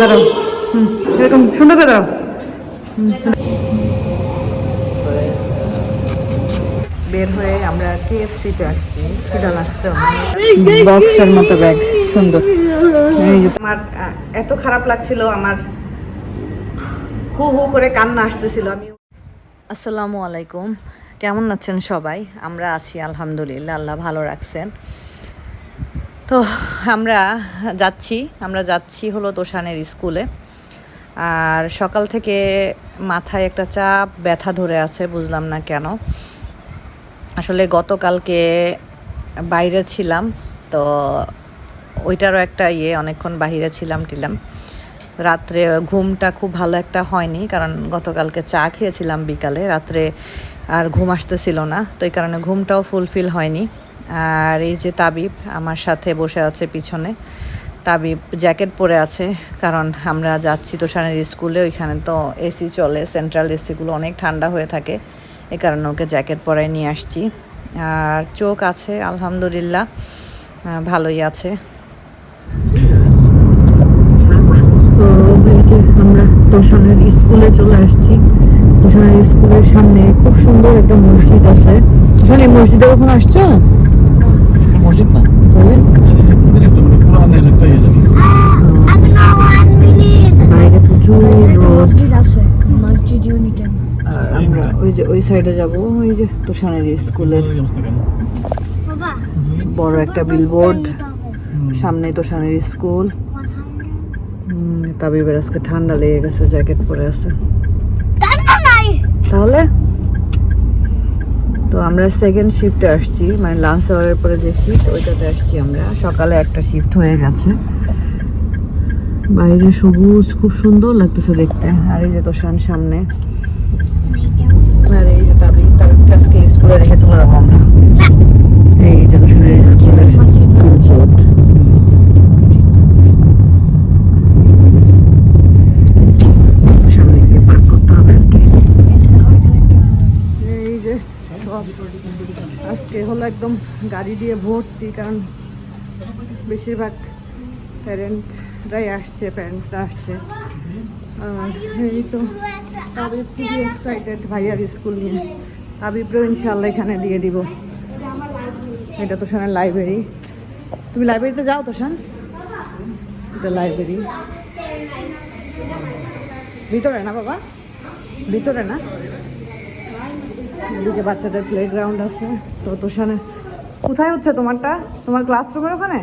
দাঁড়াও। হুম এরকম সুন্দর করে দাঁড়াও। বের হয়ে আমরা কেএফসিতে আসছি। খিদা লাগছে বক্সের মতো ব্যাগ সুন্দর। আমার এত খারাপ লাগছিল আমার হু হু করে কান্না আসতেছিল আমি আসসালামু আলাইকুম। কেমন আছেন সবাই? আমরা আছি আলহামদুলিল্লাহ আল্লাহ ভালো রাখছেন। তো আমরা যাচ্ছি আমরা যাচ্ছি হলো তোষানের স্কুলে। আর সকাল থেকে মাথায় একটা চাপ, ব্যথা ধরে আছে, বুঝলাম না কেন। আসলে গতকালকে বাইরে ছিলাম, তো ওইটারও একটা ইয়ে অনেকক্ষণ বাইরে ছিলাম টিলাম। রাত্রে ঘুমটা খুব ভালো একটা হয়নি, কারণ গতকালকে চা খেয়েছিলাম বিকালে, রাত্রে আর ঘুম আসতেছিল না, তো এই কারণে ঘুমটাও ফুলফিল হয়নি। আর এই যে তাবিব আমার সাথে বসে আছে পিছনে। তাবিব জ্যাকেট পরে আছে, কারণ আমরা যাচ্ছি তোষানের স্কুলে, ওইখানে তো এসি চলে, সেন্ট্রাল এসিগুলো অনেক ঠান্ডা হয়ে থাকে, এ কারণে ওকে জ্যাকেট পরায় নিয়ে আসছি। আর চোখ আছে, আলহামদুলিল্লাহ ভালোই আছে। আমরা তোষানের স্কুলে চলে আসছি। তোষানের স্কুলের সামনে খুব সুন্দর একটা মসজিদ আছে। তোষান, এই মসজিদে কখন আসছো মসজিদ না তাহলে পুরানের একটা ইয়ে জানি বাইরে প্রচুর রোদ মসজিদ আছে মসজিদ ইউনিটেন আর আমরা ওই যে ওই সাইডে যাব। ওই যে তোষানের স্কুলের বড় একটা বিলবোর্ড সামনে তোষানের স্কুল। হুম, তাবিবের আজকে ঠান্ডা লেগে গেছে জ্যাকেট পরে আছে। তাহলে? তো আমরা সেকেন্ড শিফটে আসছি মানে লাঞ্চ আওয়ারের পরে যে শিফট ওইটাতে আসছি আমরা। সকালে একটা শিফট হয়ে গেছে। বাইরে সবুজ খুব সুন্দর লাগতেছে দেখতে। আর এই যে তোষান সামনে। আর এই যে তাবি তাবিবকে আজকে স্কুলে রেখে চলে যাব আমরা। এই যে তোষানের স্কুলের আজকে হলো একদম গাড়ি দিয়ে ভর্তি কারণ বেশিরভাগ প্যারেন্টরাই আসছে প্যারেন্টসরা আসছে। আর এই তো তাবিব খুবই এক্সাইটেড ভাইয়ার স্কুল নিয়ে। তাবিবরেও ইনশাল্লাহ এখানে দিয়ে দিব। এটা তোষানের লাইব্রেরি তুমি লাইব্রেরিতে যাও তোষান এটা লাইব্রেরি ভিতরে না, বাবা? ভিতরে না? এদিকে বাচ্চাদের প্লে গ্রাউন্ড আছে। তো তোষানে কোথায় হচ্ছে তোমারটা? তোমার ক্লাসরুমের ওখানে?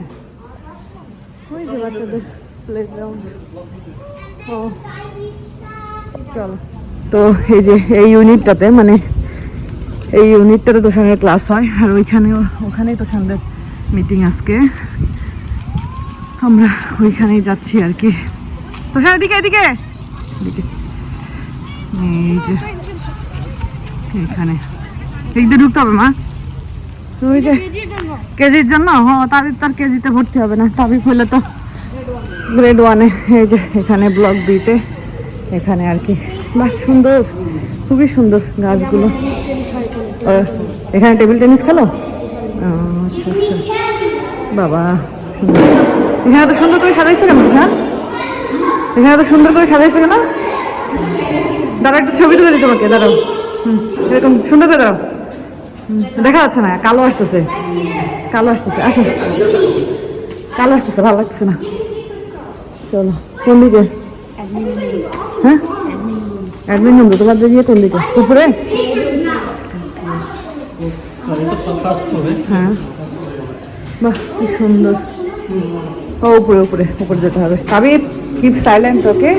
ওই যে বাচ্চাদের প্লে গ্রাউন্ড ও, চলো। তো এই যে এই ইউনিটটাতে মানে এই ইউনিটটাতে তোষানের ক্লাস হয়, আর ওইখানে, ওখানেই তোষানদের মিটিং আজকে। আমরা ওইখানেই যাচ্ছি আর কি। তোষান, এদিকে এদিকে! এদিকে। এই যে এখানে এই দিয়ে ঢুকতে হবে, মা। ওই যে, কেজির জন্য? হ, তাবিব তার কেজিতে ভর্তি হবে না, তাবিব হলে তো গ্রেড ওয়ানে এই যে, এখানে ব্লক বিতে এখানে আর কি। বাহ, সুন্দর। খুবই সুন্দর গাছগুলো। এখানে টেবিল টেনিস খেলো? আচ্ছা আচ্ছা। বাবা, সুন্দর। এখানে তো সুন্দর করে সাজাইছে কেন হ্যাঁ এখানে তো সুন্দর করে সাজাইছে কেন? দাঁড়া একটা ছবি তুলে দিই তোমাকে, দাঁড়াও। হুম, এরকম সুন্দর করে দাঁড়াও। দেখা যাচ্ছে না, কালো আসতেছে। কালো আসতেছে, আসো। কালো আসতেছে, ভালো লাগছে না। চলো কোন দিকে হ্যাঁ? অ্যাডমিন রুম তোমার দিকে কোন দিকে? উপরে? হ্যাঁ। বাহ কি সুন্দর। ও উপরে উপরে উপরে যেতে হবে। কাবির কিপ সাইলেন্ট ওকে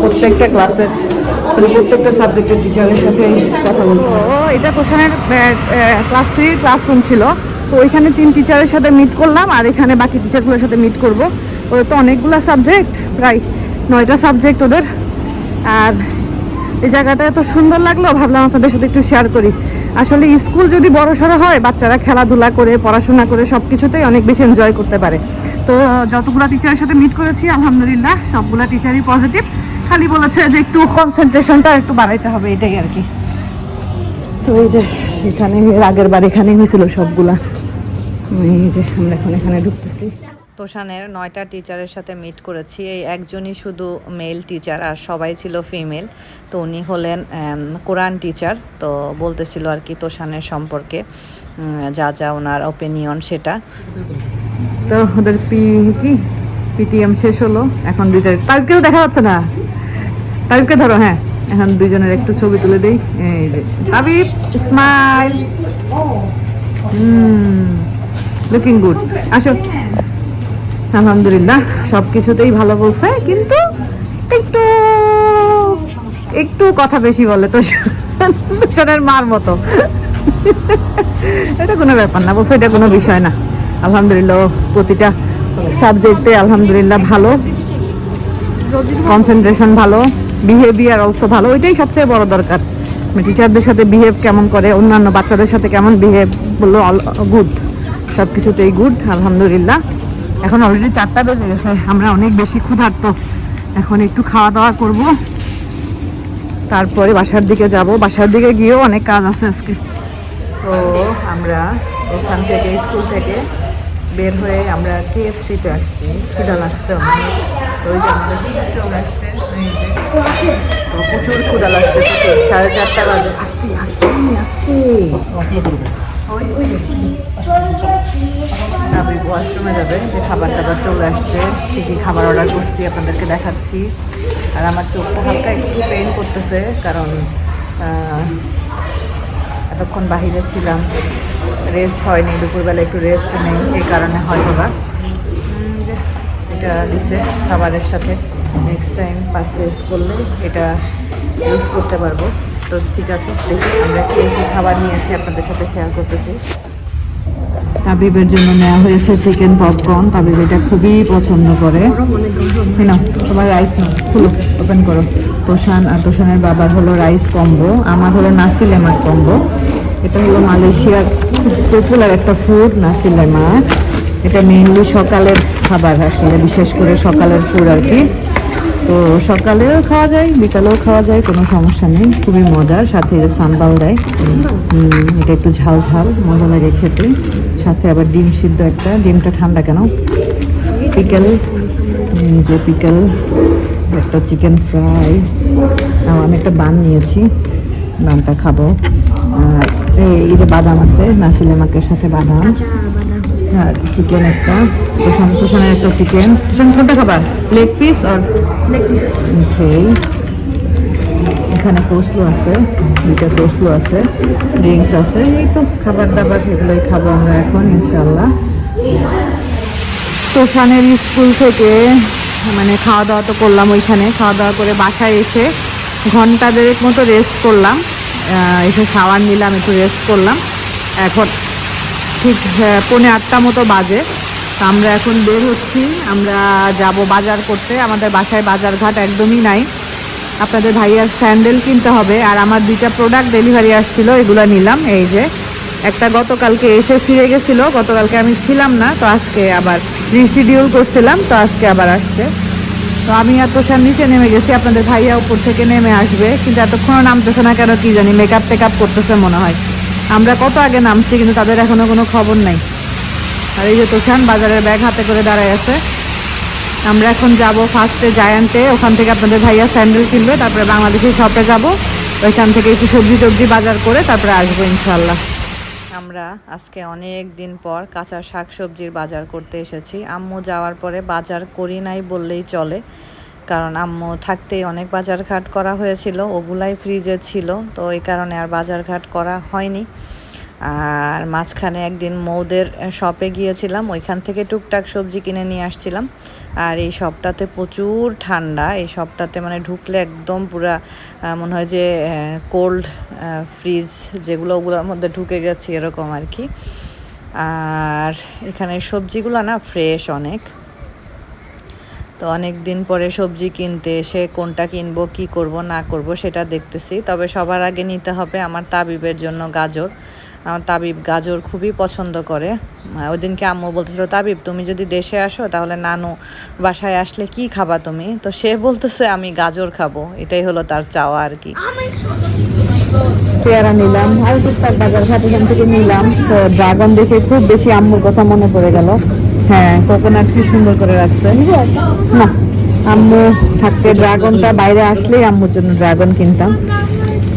প্রত্যেকটা ক্লাসের মানে প্রত্যেকটা সাবজেক্টের টিচারের সাথে কথা বলতে ও এটা কোশনের ক্লাস থ্রির ক্লাসরুম ছিল। তো ওইখানে তিন টিচারের সাথে মিট করলাম আর এখানে বাকি টিচারগুলোর সাথে মিট করব। ওদের তো অনেকগুলো সাবজেক্ট প্রায় নয়টা সাবজেক্ট ওদের। আর এই জায়গাটা এত সুন্দর লাগল, ভাবলাম আপনাদের সাথে একটু শেয়ার করি। আসলে স্কুল যদি বড় সড়ো হয়, বাচ্চারা খেলাধুলা করে, পড়াশোনা করে সব কিছুতেই অনেক বেশি এনজয় করতে পারে। তো যতগুলো টিচারের সাথে মিট করেছি, আলহামদুলিল্লাহ, সবগুলা টিচারই পজিটিভ খালি বলেছে যে একটু কনসেন্ট্রেশনটা একটু বাড়াইতে হবে, এটাই আর কি। তো এই যে এখানে আগের বার এখানেই হয়েছিল সবগুলা। এই যে আমরা এখন এখানে ঢুকতেছি। তোষানের নয়টা টিচারের সাথে মিট করেছি। এই একজনই শুধু মেল টিচার আর সবাই ছিল ফিমেল তো উনি হলেন কোরআন টিচার তো বলতেছিল আর কি তোষানের সম্পর্কে যা যা ওনার ওপিনিয়ন সেটা। তো ওদের পি, কি? পিটিএম শেষ হলো, এখন দুইটা তারিখকেও দেখা যাচ্ছে না। তারিখকে ধরো হ্যাঁ। এখন দুইজনের একটু ছবি তুলে দেই। এই যে, Tabib smile hmm looking good আসো। আলহামদুলিল্লাহ সব কিছুতেই ভালো বলছে, কিন্তু একটু একটু কথা বেশি বলে তো তুষারের মার মতো। এটা কোনো ব্যাপার না, বলছে এটা কোনো বিষয় না। আলহামদুলিল্লাহ, প্রতিটা সাবজেক্টে আলহামদুলিল্লাহ ভালো। কনসেন্ট্রেশন ভালো বিহেভিয়ার অলসো ভালো, ওইটাই সবচেয়ে বড় দরকার। টিচারদের সাথে বিহেভ কেমন করে, অন্যান্য বাচ্চাদের সাথে কেমন বিহেভ বলল গুড সব কিছুতেই গুড আলহামদুলিল্লাহ। এখন অলরেডি চারটা বেজে গেছে, আমরা অনেক বেশি ক্ষুধার্ত। এখন একটু খাওয়া দাওয়া করব। তারপরে বাসার দিকে যাব। বাসার দিকে গিয়েও অনেক কাজ আছে আজকে। তো আমরা এখান থেকে স্কুল থেকে বের হয়ে আমরা কেএফসিতে আসছি। ক্ষুধা লাগছে অনেক ওই যে আমাদের চলে আসছে। প্রচুর ক্ষুধা লাগছে সাড়ে চারটা বাজে। আসতে আসতে আসতে। আমি ওয়াশরুমে যাবে যে খাবার দাবার চলে আসছে, কী কী খাবার অর্ডার করছি আপনাদেরকে দেখাচ্ছি। আর আমার চোখটা হালকা একটু পেইন করতেছে, কারণ এতক্ষণ বাহিরে ছিলাম। রেস্ট হয়নি, দুপুরবেলা একটু রেস্ট নেই এই কারণে হয়তো বা। যে এটা দিছে খাবারের সাথে। নেক্সট টাইম পারচেস করলে এটা ইউজ করতে পারব। তো ঠিক আছে, দেখি আমরা কে কী খাবার নিয়েছি আপনাদের সাথে শেয়ার করতেছি। তাবিবের জন্য নেওয়া হয়েছে চিকেন পপকর্ন। তাবিব এটা খুবই পছন্দ করে। না তোমার রাইস খুলো ওপেন করো। তোষান, আর তোষানের বাবার হলো রাইস কম্বো আমার হলো নাসি লেমাক কম্বো এটা হলো মালয়েশিয়ার খুব পপুলার একটা ফুড নাসি লেমাক এটা মেইনলি সকালের খাবার আসলে, বিশেষ করে সকালের ফুড আর কি। তো সকালেও খাওয়া যায়, বিকালেও খাওয়া যায়, কোনো সমস্যা নেই, খুবই মজার। সাথে সাম্বাল দেয় এটা একটু ঝাল ঝাল, মজা লাগে খেতে। সাথে আবার ডিম সিদ্ধ একটা। ডিমটা ঠান্ডা কেন? পিকেল যে পিকেল একটা চিকেন ফ্রাই। আমি একটা বান নিয়েছি। বানটা খাব। আর এই যে বাদাম আছে নাসিলে মাকের সাথে বাদাম। আর চিকেন একটা। কুসান কুসানের একটা চিকেন। কুসান কোনটা খাবার লেগ পিস আর লেগ পিস. এখানে কোসলো আছে, দুইটা কোসলো আছে ড্রিঙ্কস আছে, এই তো খাবার দাবার এগুলোই খাব আমরা এখন ইনশাল্লাহ তোষানের স্কুল থেকে মানে খাওয়া দাওয়া তো করলাম ওইখানে খাওয়া দাওয়া করে বাসায় এসে ঘণ্টা দেড়েক মতো রেস্ট করলাম। এসে শাওয়ার নিলাম, একটু রেস্ট করলাম। এখন ঠিক পৌনে আটটা মতো বাজে। তো আমরা এখন বের হচ্ছি, আমরা যাব বাজার করতে। আমাদের বাসায় বাজার ঘাট একদমই নাই। আপনাদের ভাইয়ার স্যান্ডেল কিনতে হবে আর আমার দুইটা প্রোডাক্ট ডেলিভারি আসছিল, এগুলো নিলাম। এই যে, একটা গতকালকে এসে ফিরে গেছিল, গতকালকে আমি ছিলাম না, তো আজকে আবার রিশিডিউল করছিলাম, তো আজকে আবার আসছে। তো আমি এত সার নিচে নেমে গেছি, আপনাদের ভাইয়া উপর থেকে নেমে আসবে, কিন্তু এতক্ষণও নামতেছে না কেন কি জানি মেকআপ টেকআপ করতেছে মনে হয়। আমরা কত আগে নামছি, কিন্তু তাদের এখনও কোনো খবর নাই। আর এই যে তোষান বাজারের ব্যাগ হাতে করে দাঁড়ায় আছে। আমরা এখন যাব ফার্স্টে জায়ান্টে ওখান থেকে আপনাদের ভাইয়া স্যান্ডেল কিনবে, তারপরে বাংলাদেশের শপে যাব। ওইখান থেকে একটু সবজি টবজি বাজার করে তারপরে আসব ইনশাল্লাহ আমরা আজকে অনেক দিন পর কাঁচা শাক সবজির বাজার করতে এসেছি। আম্মু যাওয়ার পরে বাজার করি নাই বললেই চলে, কারণ আম্মু থাকতেই অনেক বাজার ঘাট করা হয়েছিল, ওগুলাই ফ্রিজে ছিল, তো এই কারণে আর বাজার ঘাট করা হয়নি। আর মাঝখানে একদিন মৌদের শপে গিয়েছিলাম, ওইখান থেকে টুকটাক সবজি কিনে নিয়ে আসছিলাম। আর এই সবটাতে প্রচুর ঠান্ডা, এই সবটাতে মানে ঢুকলে একদম পুরা মনে হয় যে কোল্ড ফ্রিজ যেগুলো ওগুলোর মধ্যে ঢুকে গেছে এরকম আর কি। আর এখানে সবজিগুলো না ফ্রেশ অনেক। তো অনেক দিন পরে সবজি কিনতে এসে কোনটা কিনবো, কি করব, না করব সেটা দেখতেছি। তবে সবার আগে নিতে হবে আমার তাবিবের জন্য গাজর। আমার তাবিব গাজর খুবই পছন্দ করে। ওই দিনকে আম্মু বলতেছিল, তাবিব, তুমি যদি দেশে আসো, তাহলে নানু বাসায় আসলে কি খাবা তুমি? তো সে বলতেছে, আমি গাজর খাব। এটাই হলো তার চাওয়া আর কি। পেয়ারা নিলাম। আর টুকটাক বাজার ঘাট এখান থেকে নিলাম। তো ড্রাগন দেখে খুব বেশি আম্মুর কথা মনে পড়ে গেল। হ্যাঁ কোকোনাট কি সুন্দর করে রাখছে। না, আম্মু থাকতে ড্রাগনটা বাইরে আসলেই আম্মুর জন্য ড্রাগন কিনতাম।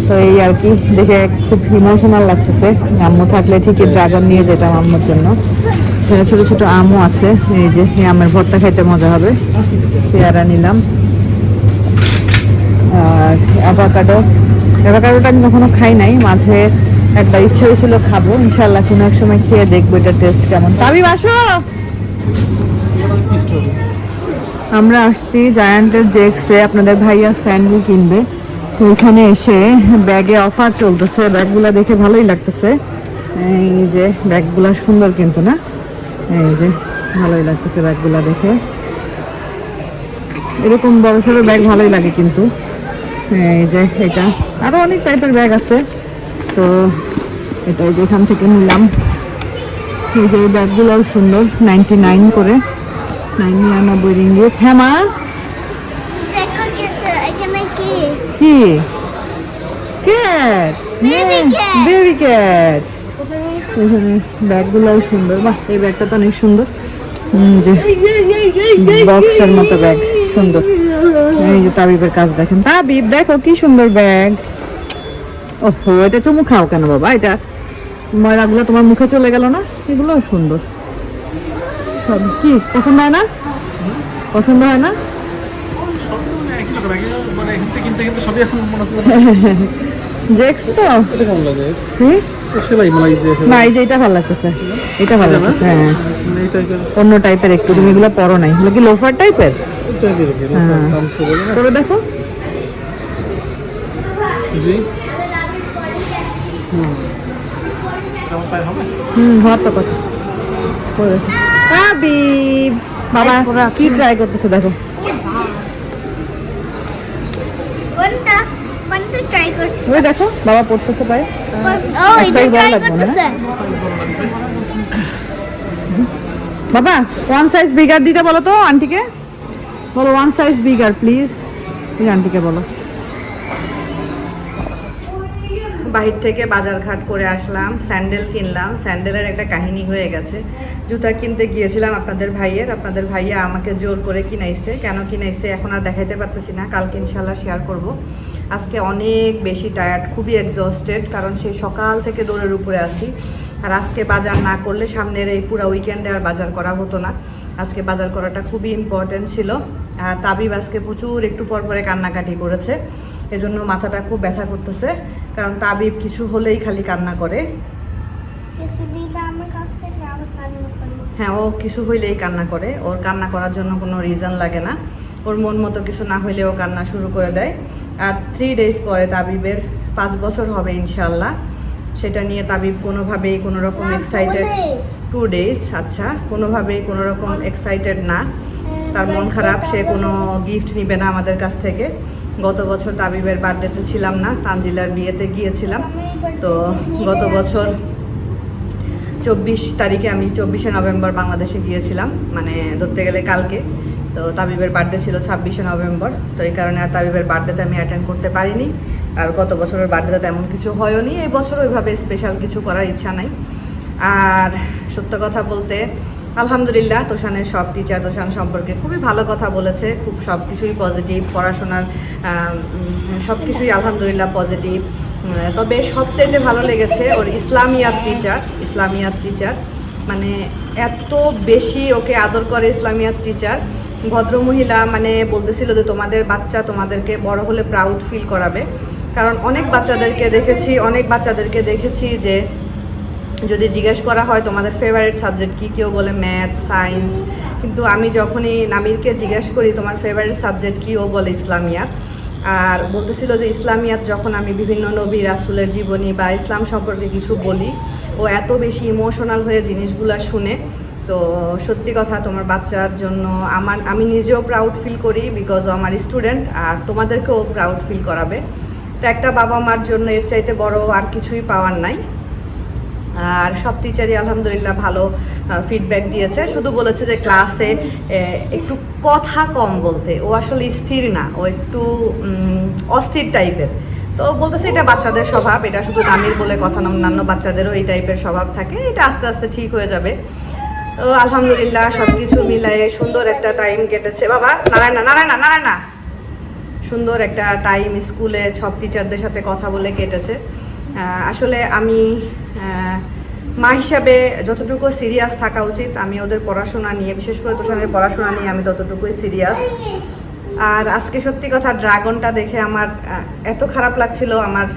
তো এই আর কি, দেখে খুব ইমোশনাল লাগতেছে। আম্মু থাকলে ঠিকই ড্রাগন নিয়ে যেতাম আম্মুর জন্য। এখানে ছোট ছোট আমও আছে, এই যে, এই আমের ভর্তা খাইতে মজা হবে। পেয়ারা নিলাম। আর অ্যাভাকাডো অ্যাভাকাডোটা আমি কখনো খাই নাই, মাঝে একটা ইচ্ছে হয়েছিল খাব। ইনশাল্লাহ কোনো এক সময় খেয়ে দেখব এটার টেস্ট কেমন। তাবি বাসো আমরা আসছি জায়ান্টের জেক্সে আপনাদের ভাইয়া স্যান্ডেল কিনবে। তো এখানে এসে ব্যাগে অফার চলতেছে। ব্যাগগুলা দেখে ভালোই লাগতেছে। এই যে, ব্যাগগুলা সুন্দর কিন্তু না? এই যে, ভালোই লাগতেছে ব্যাগগুলা দেখে। এরকম বড় সড়ো ব্যাগ ভালোই লাগে কিন্তু। এই যে, এটা। আরও অনেক টাইপের ব্যাগ আছে। তো এটা এই যে এখান থেকে নিলাম। এই যে ব্যাগগুলোও সুন্দর। নাইনটি নাইন করে। নাইন নিরানব্বই রিঙ্গিত। হ্যাঁ মা দেখো কেসে এখানে কি কি cat Baby cat. Baby cat এখানে ব্যাগগুলোও সুন্দর। বাহ এই ব্যাগটা তো অনেক সুন্দর। যে বক্সের মতো ব্যাগ সুন্দর। এই যে তাবিবের কাজ দেখেন। তাবিব দেখো কি সুন্দর ব্যাগ ওহো এটা চুমু খাও কেন বাবা? এটা ময়লাগুলো তোমার মুখে চলে গেল না? এগুলোও সুন্দর। সব কি? পছন্দ হয় না? পছন্দ হয় না? রকম মানে এখান থেকে কিনতে কিনতে সবই এখন মনে হচ্ছে জেক্স তো? এটা কেমন লাগে? হ্যাঁ? সেলাই মালাই দিয়ে না এই যে এটা ভালো লাগতেছে। এটা ভালো লাগতেছে হ্যাঁ। এই টাইপের অন্য টাইপের একটু তুমি এগুলো পরো নাই। এগুলো কি লোফার টাইপের হ্যাঁ। করে দেখো। জি। হুম। হওয়ার কথা। করে দেখো। বাবা কি ট্রাই করতেছে দেখো কোনটা কোনটা ট্রাই করছি ওই দেখো বাবা পড়তেছে পায়ে। এক size বড় লাগবে না? বাবা ওয়ান সাইজ বিগার দিতে বলো তো আন্টিকে। বলো ওয়ান সাইজ বিগার প্লিজ এই আন্টিকে বলো। বাহির থেকে বাজার ঘাট করে আসলাম, স্যান্ডেল কিনলাম। স্যান্ডেলের একটা কাহিনী হয়ে গেছে। জুতা কিনতে গিয়েছিলাম আপনাদের ভাইয়ের। আপনাদের ভাইয়া আমাকে জোর করে কিনাইছে। কেন কিনাইছে এখন আর দেখাইতে পারতেছি না। কালকে ইনশাল্লাহ শেয়ার করব। আজকে অনেক বেশি টায়ার্ড খুবই এক্সস্টেড কারণ সেই সকাল থেকে দৌড়ের উপরে আছি। আর আজকে বাজার না করলে সামনের এই পুরো উইকেন্ডে আর বাজার করা হতো না। আজকে বাজার করাটা খুবই ইম্পর্টেন্ট ছিল। আর তাবিব আজকে প্রচুর একটু পর পরে কান্নাকাটি করেছে। এজন্য মাথাটা খুব ব্যথা করতেছে। কারণ তাবিব কিছু হলেই খালি কান্না করে। হ্যাঁ ও কিছু হইলেই কান্না করে। ওর কান্না করার জন্য কোনো রিজন লাগে না। ওর মন মতো কিছু না হইলেও কান্না শুরু করে দেয়। আর থ্রি ডেজ পরে তাবিবের পাঁচ বছর হবে ইনশাল্লাহ সেটা নিয়ে তাবিব কোনোভাবেই কোনো রকম এক্সাইটেড টু ডেজ আচ্ছা। কোনোভাবেই কোনো রকম এক্সাইটেড না। তার মন খারাপ সে কোনো গিফট নিবে না আমাদের কাছ থেকে। গত বছর তাবিবের বার্থডেতে ছিলাম না, তানজিলার বিয়েতে গিয়েছিলাম। তো গত বছর চব্বিশ তারিখে আমি চব্বিশে নভেম্বর বাংলাদেশে গিয়েছিলাম মানে ধরতে গেলে কালকে। তো তাবিবের বার্থডে ছিল ছাব্বিশে নভেম্বর, তো এই কারণে আর তাবিবের বার্থডেতে আমি অ্যাটেন্ড করতে পারিনি। আর গত বছরের বার্থডেতে তেমন কিছু হয়নি এই বছর ওইভাবে স্পেশাল কিছু করার ইচ্ছা নাই। আর সত্য কথা বলতে আলহামদুলিল্লাহ, তোষানের সব টিচার তোষান সম্পর্কে খুবই ভালো কথা বলেছে, খুব সব কিছুই পজিটিভ পড়াশোনার সব কিছুই আলহামদুলিল্লাহ পজিটিভ তবে সবচাইতে ভালো লেগেছে ওর ইসলামিয়াত টিচার ইসলামিয়াত টিচার মানে এত বেশি ওকে আদর করে ইসলামিয়াত টিচার ভদ্রমহিলা মানে বলতেছিল যে তোমাদের বাচ্চা তোমাদেরকে বড় হলে প্রাউড ফিল করাবে। কারণ অনেক বাচ্চাদেরকে দেখেছি, অনেক বাচ্চাদেরকে দেখেছি যে যদি জিজ্ঞেস করা হয় তোমাদের ফেভারিট সাবজেক্ট কি, কেউ বলে ম্যাথ সায়েন্স কিন্তু আমি যখনই নামিরকে জিজ্ঞেস করি তোমার ফেভারিট সাবজেক্ট কি, ও বলে ইসলামিয়াত। আর বলতেছিল যে ইসলামিয়াত যখন আমি বিভিন্ন নবী রাসুলের জীবনী বা ইসলাম সম্পর্কে কিছু বলি, ও এত বেশি ইমোশনাল হয়ে জিনিসগুলো শুনে। তো সত্যি কথা, তোমার বাচ্চার জন্য আমার, আমি নিজেও প্রাউড ফিল করি বিকজ আমার স্টুডেন্ট আর তোমাদেরকেও প্রাউড ফিল করাবে। তো একটা বাবা মার জন্য এর চাইতে বড় আর কিছুই পাওয়ার নাই। আর সব টিচারই আলহামদুলিল্লাহ ভালো ফিডব্যাক দিয়েছে। শুধু বলেছে যে ক্লাসে একটু কথা কম বলতে। ও আসলে স্থির না, ও একটু অস্থির টাইপের তো বলতেছে, এটা বাচ্চাদের স্বভাব, এটা শুধু নামের বলে কথা না, অন্যান্য বাচ্চাদেরও এই টাইপের স্বভাব থাকে। এটা আস্তে আস্তে ঠিক হয়ে যাবে। তো আলহামদুলিল্লাহ সব কিছু মিলাই সুন্দর একটা টাইম কেটেছে। বাবা, নারায়ণ না নারায়ণ! না না সুন্দর একটা টাইম স্কুলে সব টিচারদের সাথে কথা বলে কেটেছে। আসলে আমি মা হিসাবে যতটুকু সিরিয়াস থাকা উচিত, আমি ওদের পড়াশোনা নিয়ে, বিশেষ করে তোষানের পড়াশোনা নিয়ে আমি ততটুকুই সিরিয়াস আর আজকে সত্যি কথা, ড্রাগনটা দেখে আমার এত খারাপ লাগছিল, আমার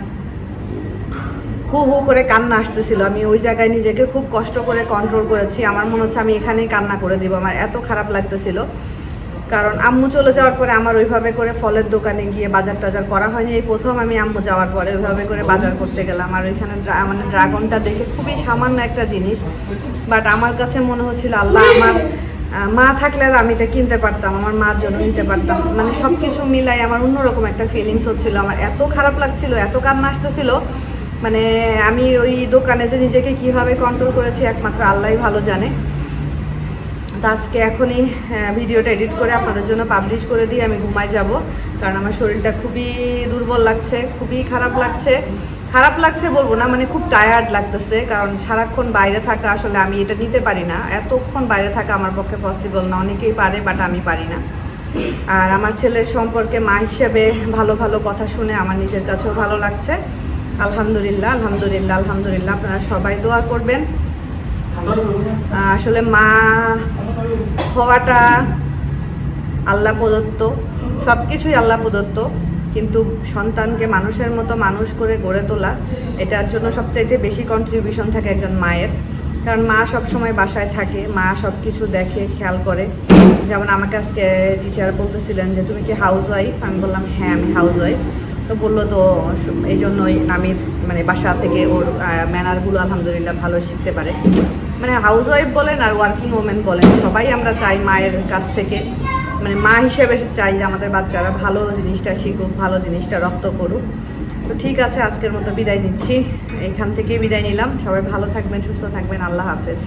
হু হু করে কান্না আসতেছিল। আমি ওই জায়গায় নিজেকে খুব কষ্ট করে কন্ট্রোল করেছি। আমার মনে হচ্ছে আমি এখানেই কান্না করে দিব। আমার এত খারাপ লাগতেছিল। কারণ আম্মু চলে যাওয়ার পরে আমার ওইভাবে করে ফলের দোকানে গিয়ে বাজার টাজার করা হয়নি। এই প্রথম আমি আম্মু যাওয়ার পরে ওইভাবে করে বাজার করতে গেলাম। আর ওইখানে মানে ড্রাগনটা দেখে খুবই সামান্য একটা জিনিস। বাট আমার কাছে মনে হচ্ছিল, আল্লাহ, আমার মা থাকলে আর আমি এটা কিনতে পারতাম, আমার মার জন্য নিতে পারতাম। মানে সব কিছু মিলাই আমার অন্যরকম একটা ফিলিংস হচ্ছিল। আমার এত খারাপ লাগছিল, এত কান্না আসতেছিল। মানে আমি ওই দোকানে যে নিজেকে কীভাবে কন্ট্রোল করেছি একমাত্র আল্লাহ ভালো জানে। তো আজকে এখনই ভিডিওটা এডিট করে আপনাদের জন্য পাবলিশ করে দিয়ে আমি ঘুমায় যাব। কারণ আমার শরীরটা খুবই দুর্বল লাগছে, খুবই খারাপ লাগছে। খারাপ লাগছে বলব না মানে খুব টায়ার্ড লাগতেছে। কারণ সারাক্ষণ বাইরে থাকা আসলে আমি এটা নিতে পারি না। এতক্ষণ বাইরে থাকা আমার পক্ষে পসিবল না। অনেকেই পারে বাট আমি পারি না। আর আমার ছেলের সম্পর্কে মা হিসেবে ভালো ভালো কথা শুনে আমার নিজের কাছেও ভালো লাগছে। আলহামদুলিল্লাহ আলহামদুলিল্লাহ আলহামদুলিল্লাহ। আপনারা সবাই দোয়া করবেন। আসলে মা হওয়াটা আল্লাহ প্রদত্ত সব কিছুই আল্লাহ প্রদত্ত, কিন্তু সন্তানকে মানুষের মতো মানুষ করে গড়ে তোলা, এটার জন্য সবচাইতে বেশি কন্ট্রিবিউশন থাকে একজন মায়ের। কারণ মা সব সময় বাসায় থাকে, মা সব কিছু দেখে, খেয়াল করে। যেমন আমাকে আজকে টিচার বলতেছিলেন যে, তুমি কি হাউস ওয়াইফ আমি বললাম হ্যাঁ আমি হাউস ওয়াইফ তো বলল, তো এই জন্যই আমি মানে বাসা থেকে ওর ম্যানারগুলো আলহামদুলিল্লাহ ভালো শিখতে পারে। মানে হাউস ওয়াইফ বলেন আর ওয়ার্কিং ওমেন বলেন, সবাই আমরা চাই মায়ের কাছ থেকে। মানে মা হিসেবে চাই যে আমাদের বাচ্চারা ভালো জিনিসটা শিখুক, ভালো জিনিসটা রপ্ত করুক। তো ঠিক আছে, আজকের মতো বিদায় নিচ্ছি। এখান থেকেই বিদায় নিলাম। সবাই ভালো থাকবেন, সুস্থ থাকবেন। আল্লাহ হাফেজ।